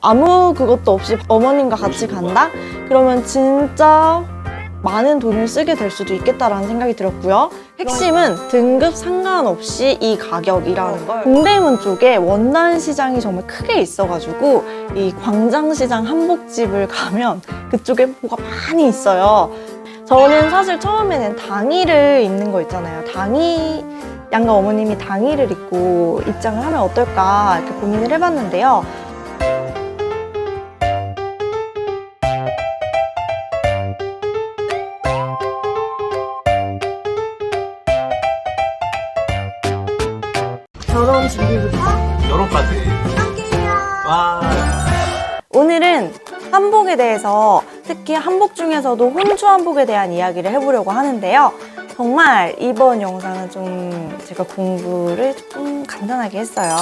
아무 그것도 없이 어머님과 같이 간다? 그러면 진짜 많은 돈을 쓰게 될 수도 있겠다라는 생각이 들었고요. 핵심은 등급 상관없이 이 가격이라는 걸 동대문 쪽에 원단 시장이 정말 크게 있어가지고 이 광장시장 한복집을 가면 그쪽에 뭐가 많이 있어요. 저는 사실 처음에는 당의를 입는 거 있잖아요. 당의 양가 어머님이 당의를 입고 입장을 하면 어떨까 이렇게 고민을 해봤는데요. 대해서 특히 한복 중에서도 혼주 한복에 대한 이야기를 해보려고 하는데요. 정말 이번 영상은 좀 제가 공부를 조금 간단하게 했어요.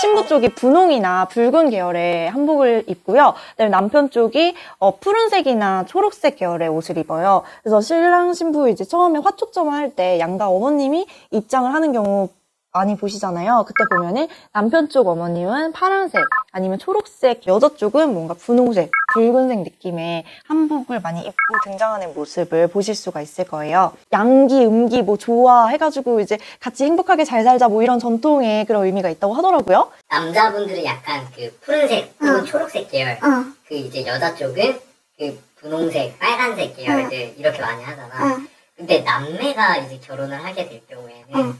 신부 쪽이 분홍이나 붉은 계열의 한복을 입고요. 남편 쪽이 어, 푸른색이나 초록색 계열의 옷을 입어요. 그래서 신랑 신부 이제 처음에 화초점 할 때 양가 어머님이 입장을 하는 경우 많이 보시잖아요. 그때 보면은 남편 쪽 어머님은 파란색 아니면 초록색, 여자 쪽은 뭔가 분홍색, 붉은색 느낌의 한복을 많이 입고 등장하는 모습을 보실 수가 있을 거예요. 양기, 음기 뭐 좋아 해가지고 이제 같이 행복하게 잘 살자 뭐 이런 전통의 그런 의미가 있다고 하더라고요. 남자분들은 약간 그 푸른색 혹은 초록색 계열 어, 그 이제 여자 쪽은 그 분홍색 빨간색 계열들 이렇게 많이 하잖아 어. 근데 남매가 이제 결혼을 하게 될 경우에는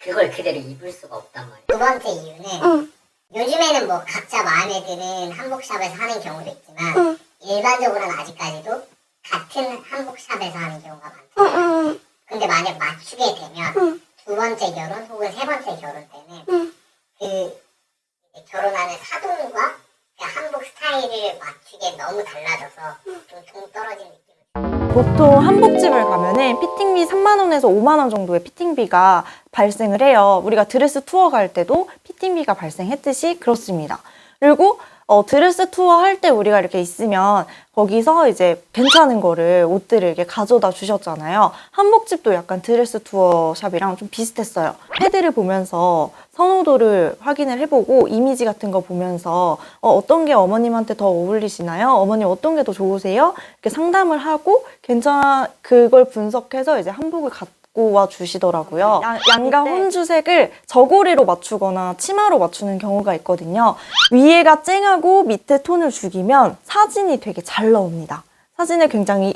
그걸 그대로 입을 수가 없단 말이야 두 번째 이유는 음. 요즘에는 뭐 각자 마음에 드는 한복샵에서 하는 경우도 있지만 음. 일반적으로는 아직까지도 같은 한복샵에서 하는 경우가 많다. 근데 만약 맞추게 되면 두 번째 결혼 혹은 세 번째 결혼 때는 그 이제 결혼하는 사돈과 그 한복 스타일을 맞추기에 너무 달라져서 좀 동 떨어진 느낌. 보통 한복집을 가면은 피팅비 3만 원에서 5만 원 정도의 피팅비가 발생을 해요. 우리가 드레스 투어 갈 때도 피팅비가 발생했듯이 그렇습니다. 그리고 어, 드레스 투어 할 때 우리가 이렇게 있으면 거기서 이제 괜찮은 거를 옷들을 이렇게 가져다 주셨잖아요. 한복집도 약간 드레스 투어 샵이랑 좀 비슷했어요. 패드를 보면서 선호도를 확인을 해보고 이미지 같은 거 보면서 어, 떤게 어머님한테 더 어울리시나요? 어머님 어떤 게 더 좋으세요? 이렇게 상담을 하고 괜찮 그걸 분석해서 이제 한복을 갖 고 와 주시더라고요. 양, 양가 혼주색을 저고리로 맞추거나 치마로 맞추는 경우가 있거든요. 위에가 쨍하고 밑에 톤을 죽이면 사진이 되게 잘 나옵니다. 사진을 굉장히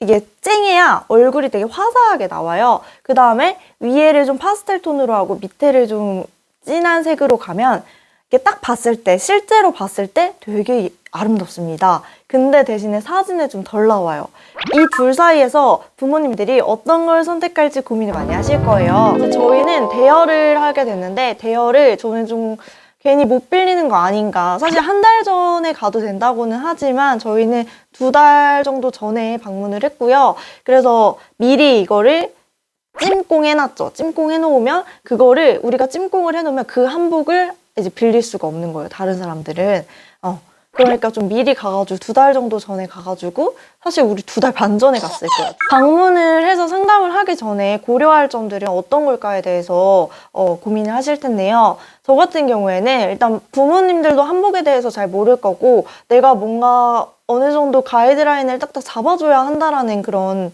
이게 쨍해야 얼굴이 되게 화사하게 나와요. 그 다음에 위에를 좀 파스텔 톤으로 하고 밑에를 좀 진한 색으로 가면 이게 딱 봤을 때, 실제로 봤을 때 되게 아름답습니다. 근데 대신에 사진에 좀 덜 나와요. 이 둘 사이에서 부모님들이 어떤 걸 선택할지 고민을 많이 하실 거예요. 그래서 저희는 대여를 하게 됐는데, 대여를 저는 좀 괜히 못 빌리는 거 아닌가. 사실 한 달 전에 가도 된다고는 하지만 저희는 두 달 정도 전에 방문을 했고요. 그래서 미리 이거를 찜꽁 해놨죠. 찜꽁 해놓으면 그거를 우리가 찜꽁을 해놓으면 그 한복을 이제 빌릴 수가 없는 거예요. 다른 사람들은. 어. 그러니까 좀 미리 가가지고 두 달 정도 전에 가가지고 사실 우리 두 달 반 전에 갔을 거예요. 방문을 해서 상담을 하기 전에 고려할 점들은 어떤 걸까에 대해서 어, 고민을 하실 텐데요. 저 같은 경우에는 일단 부모님들도 한복에 대해서 잘 모를 거고 내가 뭔가 어느 정도 가이드라인을 딱딱 잡아줘야 한다라는 그런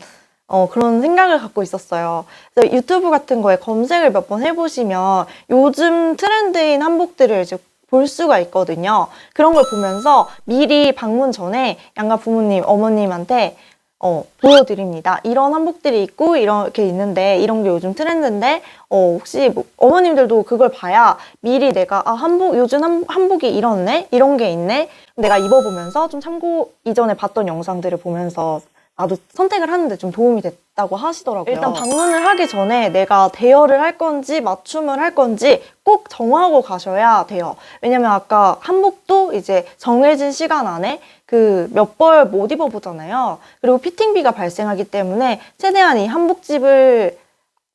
어, 그런 생각을 갖고 있었어요. 그래서 유튜브 같은 거에 검색을 몇 번 해보시면 요즘 트렌드인 한복들을 이제 볼 수가 있거든요. 그런 걸 보면서 미리 방문 전에 양가 부모님, 어머님한테 어, 보여드립니다. 이런 한복들이 있고 이렇게 있는데 이런 게 요즘 트렌드인데 어, 혹시 뭐 어머님들도 그걸 봐야 미리 내가 아 한복 요즘 한, 한복이 이렇네 이런 게 있네 내가 입어보면서 좀 참고 이전에 봤던 영상들을 보면서 나도 선택을 하는데 좀 도움이 됐다고 하시더라고요. 일단 방문을 하기 전에 내가 대여를 할 건지 맞춤을 할 건지 꼭 정하고 가셔야 돼요. 왜냐면 아까 한복도 이제 정해진 시간 안에 그 몇 벌 못 입어보잖아요. 그리고 피팅비가 발생하기 때문에 최대한 이 한복집을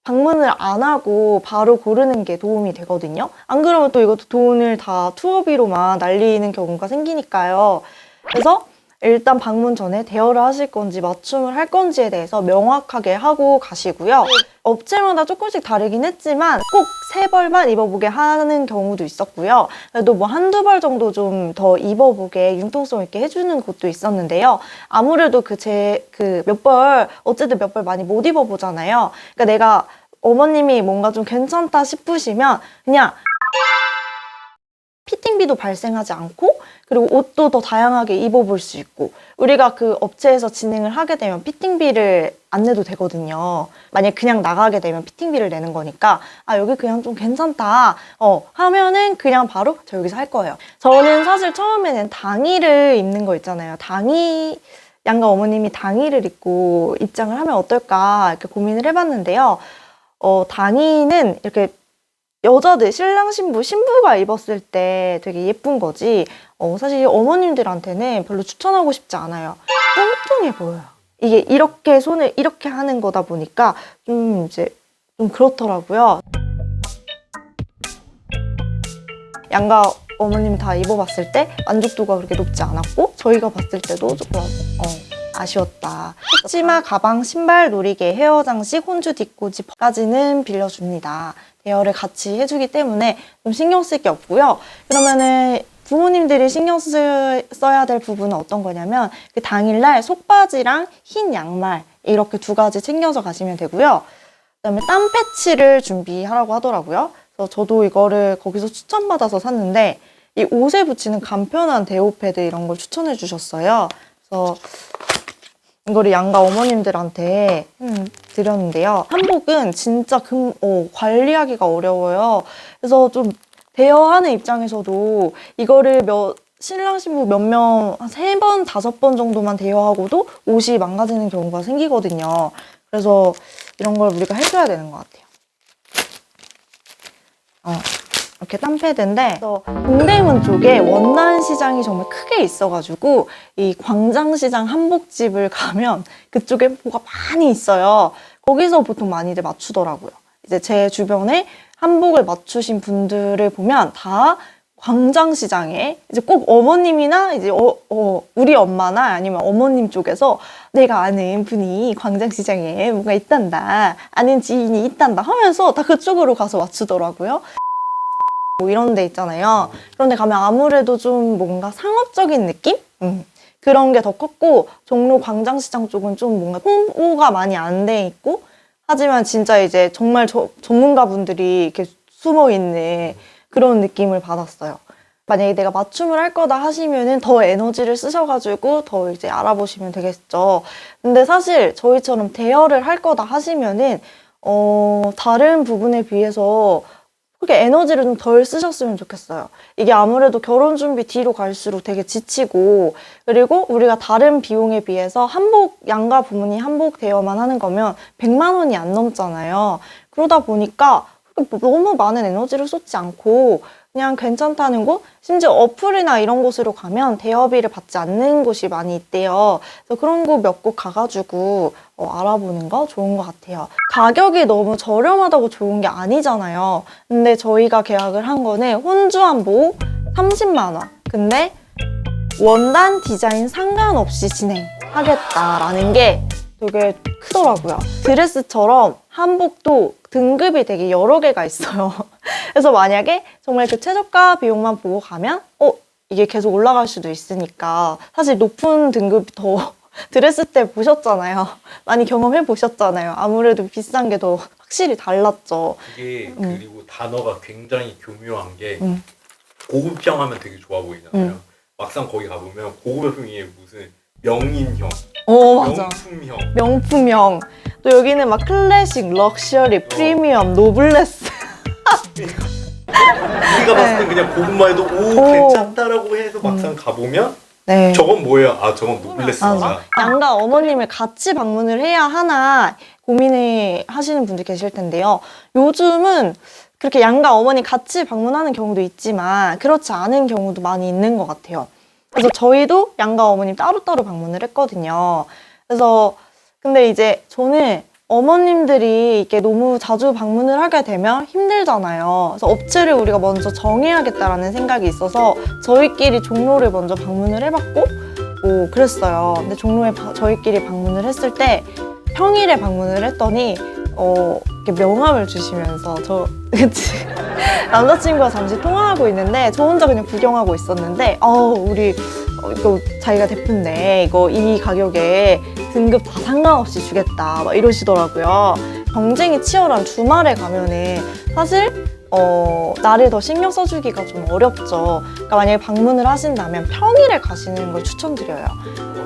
방문을 안 하고 바로 고르는 게 도움이 되거든요. 안 그러면 또 이것도 돈을 다 투어비로만 날리는 경우가 생기니까요. 그래서 일단 방문 전에 대여를 하실 건지 맞춤을 할 건지에 대해서 명확하게 하고 가시고요. 업체마다 조금씩 다르긴 했지만 꼭 세 벌만 입어보게 하는 경우도 있었고요. 그래도 뭐 한두 벌 정도 좀 더 입어보게 융통성 있게 해주는 곳도 있었는데요. 아무래도 그 제 그 몇 벌 어쨌든 몇 벌 많이 못 입어보잖아요. 그러니까 내가 어머님이 뭔가 좀 괜찮다 싶으시면 그냥 피팅비도 발생하지 않고 그리고 옷도 더 다양하게 입어볼 수 있고 우리가 그 업체에서 진행을 하게 되면 피팅비를 안 내도 되거든요. 만약 그냥 나가게 되면 피팅비를 내는 거니까 아 여기 그냥 좀 괜찮다 어 하면은 그냥 바로 저 여기서 할 거예요. 저는 사실 처음에는 당의를 입는 거 있잖아요. 당의 양가 어머님이 당의를 입고 입장을 하면 어떨까 이렇게 고민을 해봤는데요. 어 당의는 이렇게 여자들 신랑 신부 신부가 입었을 때 되게 예쁜 거지. 어, 사실 어머님들한테는 별로 추천하고 싶지 않아요. 뚱뚱해 보여요. 이게 이렇게 손을 이렇게 하는 거다 보니까 좀 이제 좀 그렇더라고요. 양가 어머님 다 입어봤을 때 만족도가 그렇게 높지 않았고 저희가 봤을 때도 조금 어, 아쉬웠다. 치마, 가방, 신발, 놀이개, 헤어 장식, 혼주 뒷꽂이까지는 빌려줍니다. 대여를 같이 해주기 때문에 좀 신경 쓸 게 없고요. 그러면은 부모님들이 신경 쓰, 써야 될 부분은 어떤 거냐면 그 당일날 속바지랑 흰 양말 이렇게 두 가지 챙겨서 가시면 되고요. 그다음에 땀 패치를 준비하라고 하더라고요. 그래서 저도 이거를 거기서 추천받아서 샀는데 이 옷에 붙이는 간편한 대호 패드 이런 걸 추천해 주셨어요. 그래서 이거를 양가 어머님들한테 음, 드렸는데요. 한복은 진짜 금, 어, 관리하기가 어려워요. 그래서 좀 대여하는 입장에서도 이거를 몇 신랑 신부 몇 명 한 세 번 다섯 번 정도만 대여하고도 옷이 망가지는 경우가 생기거든요. 그래서 이런 걸 우리가 해줘야 되는 것 같아요. 어, 이렇게 땀패드인데 동대문 쪽에 원단 시장이 정말 크게 있어가지고 이 광장시장 한복집을 가면 그쪽에 뭐가 많이 있어요. 거기서 보통 많이들 맞추더라고요. 이제 제 주변에 한복을 맞추신 분들을 보면 다 광장시장에 이제 꼭 어머님이나 이제 어, 어, 우리 엄마나 아니면 어머님 쪽에서 내가 아는 분이 광장시장에 뭐가 있단다 아는 지인이 있단다 하면서 다 그쪽으로 가서 맞추더라고요. 뭐 이런 데 있잖아요. 그런 데 가면 아무래도 좀 뭔가 상업적인 느낌? 음. 그런 게 더 컸고 종로 광장시장 쪽은 좀 뭔가 홍보가 많이 안 돼 있고 하지만 진짜 이제 정말 저- 전문가분들이 이렇게 숨어 있는 그런 느낌을 받았어요. 만약에 내가 맞춤을 할 거다 하시면은 더 에너지를 쓰셔가지고 더 이제 알아보시면 되겠죠. 근데 사실 저희처럼 대여를 할 거다 하시면은 어 다른 부분에 비해서 그렇게 에너지를 좀 덜 쓰셨으면 좋겠어요. 이게 아무래도 결혼 준비 뒤로 갈수록 되게 지치고, 그리고 우리가 다른 비용에 비해서 한복, 양가 부모님 한복 대여만 하는 거면 100만 원이 안 넘잖아요. 그러다 보니까 너무 많은 에너지를 쏟지 않고, 그냥 괜찮다는 곳, 심지어 어플이나 이런 곳으로 가면 대여비를 받지 않는 곳이 많이 있대요. 그래서 그런 곳 몇 곳 가가지고 어, 알아보는 거 좋은 것 같아요. 가격이 너무 저렴하다고 좋은 게 아니잖아요. 근데 저희가 계약을 한 거는 혼주 한복 30만 원. 근데 원단 디자인 상관없이 진행하겠다라는 게 되게 크더라고요. 드레스처럼 한복도 등급이 되게 여러 개가 있어요. 그래서 만약에 정말 그 최저가 비용만 보고 가면, 어, 이게 계속 올라갈 수도 있으니까. 사실 높은 등급이 더 드레스 때 보셨잖아요. 많이 경험해 보셨잖아요. 아무래도 비싼 게 더 확실히 달랐죠. 이게 음. 그리고 단어가 굉장히 교묘한 게 음. 고급형 하면 되게 좋아 보이잖아요. 음. 막상 거기 가보면 고급형이 무슨 명인형, 어, 맞아. 명품형. 명품형. 또 여기는 막 클래식, 럭셔리, 프리미엄, 노블레스. 우리가 봤을 때 그냥 고급만 해도 오, 네. 오. 괜찮다라고 해서 막상 가보면 네. 저건 뭐예요? 아 저건 노블레스다. 맞아. 양가 어머님을 같이 방문을 해야 하나 고민을 하시는 분들 계실 텐데요. 요즘은 그렇게 양가 어머니 같이 방문하는 경우도 있지만 그렇지 않은 경우도 많이 있는 것 같아요. 그래서 저희도 양가 어머님 따로따로 방문을 했거든요. 그래서 근데 이제 저는 어머님들이 이게 너무 자주 방문을 하게 되면 힘들잖아요. 그래서 업체를 우리가 먼저 정해야겠다라는 생각이 있어서 저희끼리 종로를 먼저 방문을 해봤고 있고 그랬어요. 근데 종로에 바- 저희끼리 방문을 했을 때 평일에 방문을 했더니 어, 이렇게 명함을 주시면서 저 그치 남자친구가 잠시 통화하고 있는데 저 혼자 그냥 구경하고 있었는데 어 우리 어, 이거 자기가 대표인데 이거 이 가격에 등급 다 상관없이 주겠다 막 이러시더라고요. 경쟁이 치열한 주말에 가면은 사실 어, 나를 더 신경 써주기가 좀 어렵죠. 그러니까 만약에 방문을 하신다면 평일에 가시는 걸 추천드려요.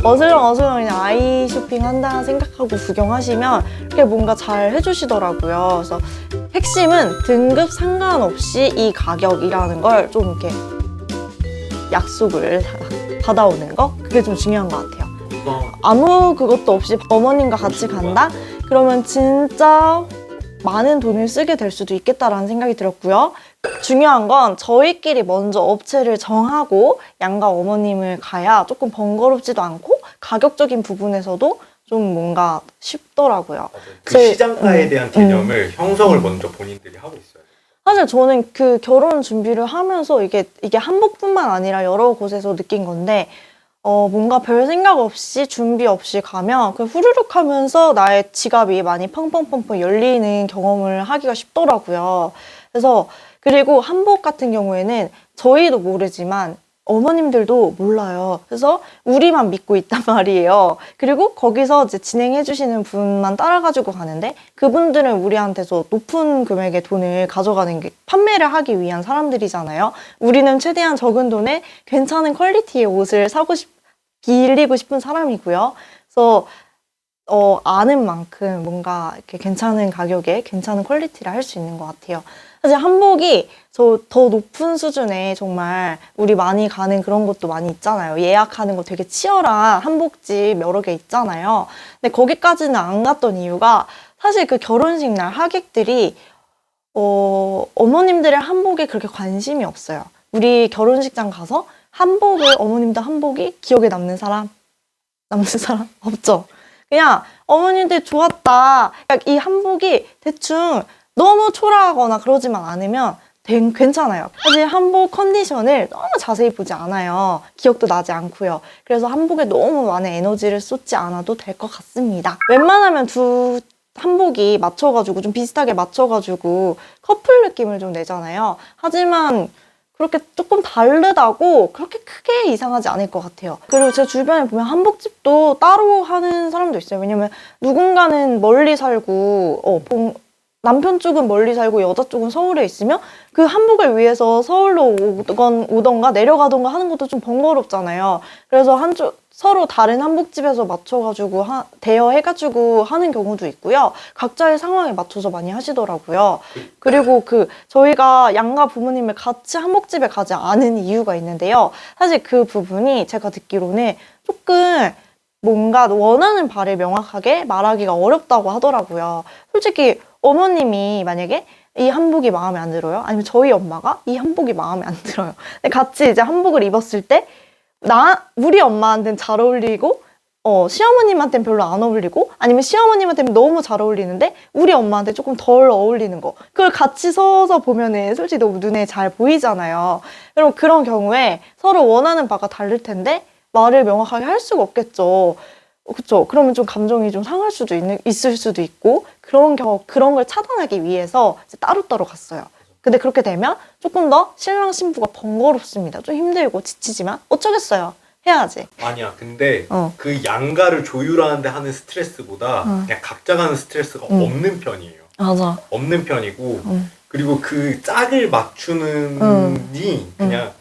어슬렁 어슬렁 그냥 아이 쇼핑 한다 생각하고 구경하시면 그게 뭔가 잘 해주시더라고요. 그래서 핵심은 등급 상관없이 이 가격이라는 걸 좀 이렇게 약속을 다- 받아오는 거 그게 좀 중요한 것 같아요. 아무 그것도 없이 어머님과 같이 간다? 그러면 진짜 많은 돈을 쓰게 될 수도 있겠다라는 생각이 들었고요. 중요한 건 저희끼리 먼저 업체를 정하고 양가 어머님을 가야 조금 번거롭지도 않고 가격적인 부분에서도 좀 뭔가 쉽더라고요. 그 제- 시장가에 음, 대한 개념을 형성을 먼저 본인들이 하고 있어요. 사실 저는 그 결혼 준비를 하면서 이게 이게 한복뿐만 아니라 여러 곳에서 느낀 건데 어 뭔가 별 생각 없이 준비 없이 가면 그 후루룩 하면서 나의 지갑이 많이 펑펑펑펑 열리는 경험을 하기가 쉽더라고요. 그래서 그리고 한복 같은 경우에는 저희도 모르지만 어머님들도 몰라요. 그래서 우리만 믿고 있단 말이에요. 그리고 거기서 이제 진행해 주시는 분만 따라가지고 가는데 그분들은 우리한테서 높은 금액의 돈을 가져가는 게 판매를 하기 위한 사람들이잖아요. 우리는 최대한 적은 돈에 괜찮은 퀄리티의 옷을 사고 싶, 빌리고 싶은 사람이고요. 그래서 어, 아는 만큼 뭔가 이렇게 괜찮은 가격에 괜찮은 퀄리티를 할 수 있는 것 같아요. 사실 한복이 저 더 높은 수준의 정말 우리 많이 가는 그런 것도 많이 있잖아요. 예약하는 거 되게 치열한 한복집 여러 개 있잖아요. 근데 거기까지는 안 갔던 이유가 사실 그 결혼식 날 하객들이 어, 어머님들의 한복에 그렇게 관심이 없어요. 우리 결혼식장 가서 한복을 어머님들 한복이 기억에 남는 사람 남는 사람 없죠. 그냥 어머님들 좋았다. 그러니까 이 한복이 대충 너무 초라하거나 그러지만 않으면 된- 괜찮아요. 사실 한복 컨디션을 너무 자세히 보지 않아요. 기억도 나지 않고요. 그래서 한복에 너무 많은 에너지를 쏟지 않아도 될 것 같습니다. 웬만하면 두 한복이 맞춰가지고 좀 비슷하게 맞춰가지고 커플 느낌을 좀 내잖아요. 하지만 그렇게 조금 다르다고 그렇게 크게 이상하지 않을 것 같아요. 그리고 제 주변에 보면 한복집도 따로 하는 사람도 있어요. 왜냐면 누군가는 멀리 살고, 어, 봉- 남편 쪽은 멀리 살고 여자 쪽은 서울에 있으면 그 한복을 위해서 서울로 오건, 오던가 내려가던가 하는 것도 좀 번거롭잖아요. 그래서 한쪽, 서로 다른 한복집에서 맞춰가지고 하, 대여해가지고 하는 경우도 있고요. 각자의 상황에 맞춰서 많이 하시더라고요. 그리고 그 저희가 양가 부모님을 같이 한복집에 가지 않은 이유가 있는데요. 사실 그 부분이 제가 듣기로는 조금 뭔가 원하는 바를 명확하게 말하기가 어렵다고 하더라고요. 솔직히 어머님이 만약에 이 한복이 마음에 안 들어요? 아니면 저희 엄마가 이 한복이 마음에 안 들어요. 근데 같이 이제 한복을 입었을 때 나 우리 엄마한테는 잘 어울리고 어, 시어머님한테는 별로 안 어울리고 아니면 시어머님한테는 너무 잘 어울리는데 우리 엄마한테 조금 덜 어울리는 거 그걸 같이 서서 보면은 솔직히 너무 눈에 잘 보이잖아요. 그럼 그런 경우에 서로 원하는 바가 다를 텐데 말을 명확하게 할 수가 없겠죠. 그렇죠. 그러면 좀 감정이 좀 상할 수도 있는 있을 수도 있고 그런 경 그런 걸 차단하기 위해서 따로따로 갔어요. 근데 그렇게 되면 조금 더 신랑 신부가 번거롭습니다. 좀 힘들고 지치지만 어쩌겠어요. 해야지. 아니야. 근데 어. 그 양가를 조율하는데 하는 스트레스보다 어. 그냥 각자 가는 스트레스가 음. 없는 편이에요. 맞아. 없는 편이고 음. 그리고 그 짝을 맞추는 음. 이 그냥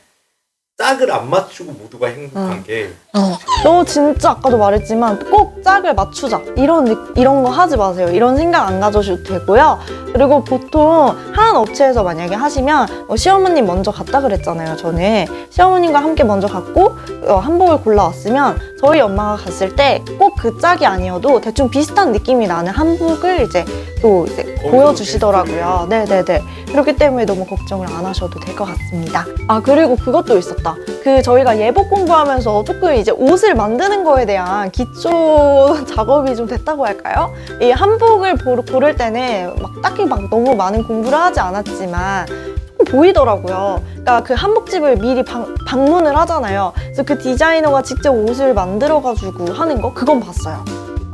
짝을 안 맞추고 모두가 행복한 음. 게 어. 너 진짜 아까도 말했지만 꼭 짝을 맞추자. 이런 느- 이런 거 하지 마세요. 이런 생각 안 가져셔도 되고요. 그리고 보통 한 업체에서 만약에 하시면 어, 시어머님 먼저 갔다 그랬잖아요 저는 시어머님과 함께 먼저 갔고 어, 한복을 골라왔으면 저희 엄마가 갔을 때 꼭 그 짝이 아니어도 대충 비슷한 느낌이 나는 한복을 이제 또 이제 보여주시더라고요. 네네네. 그렇기 때문에 너무 걱정을 안 하셔도 될 것 같습니다. 아 그리고 그것도 있었다. 그 저희가 예복 공부하면서 조금 이제 옷을 만드는 거에 대한 기초 작업이 좀 됐다고 할까요? 이 한복을 보- 고를 때는 막 딱히 막 너무 많은 공부를 하지 않았지만 조금 보이더라고요. 그러니까 그 한복집을 미리 방, 방문을 하잖아요. 그래서 그 디자이너가 직접 옷을 만들어가지고 하는 거 그건 봤어요.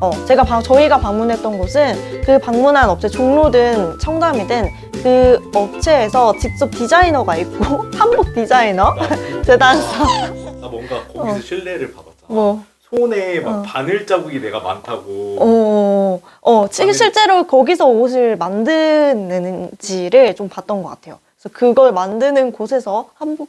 어, 제가 방, 저희가 방문했던 곳은 그 방문한 업체 종로든 청담이든 그 업체에서 직접 디자이너가 있고 한복 디자이너, 재단사, 나 뭔가 거기서 어. 실내를 봐봤잖아. 뭐, 손에 막 어. 바늘 자국이 내가 많다고. 어, 어, 지- 바늘- 실제로 거기서 옷을 만드는지를 좀 봤던 것 같아요. 그래서 그걸 만드는 곳에서 한복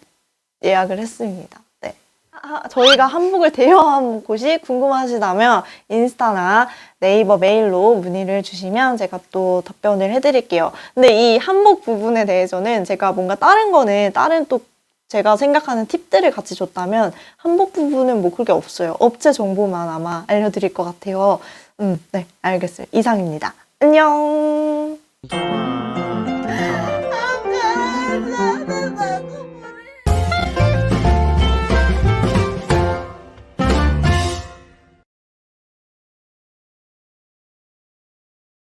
예약을 했습니다. 네. 아, 저희가 한복을 대여한 곳이 궁금하시다면 인스타나 네이버 메일로 문의를 주시면 제가 또 답변을 해드릴게요. 근데 이 한복 부분에 대해서는 제가 뭔가 다른 거는 다른 또 제가 생각하는 팁들을 같이 줬다면 한복 부분은 뭐 그게 없어요. 업체 정보만 아마 알려드릴 것 같아요. 음, 네, 알겠어요. 이상입니다. 안녕. 아, 아,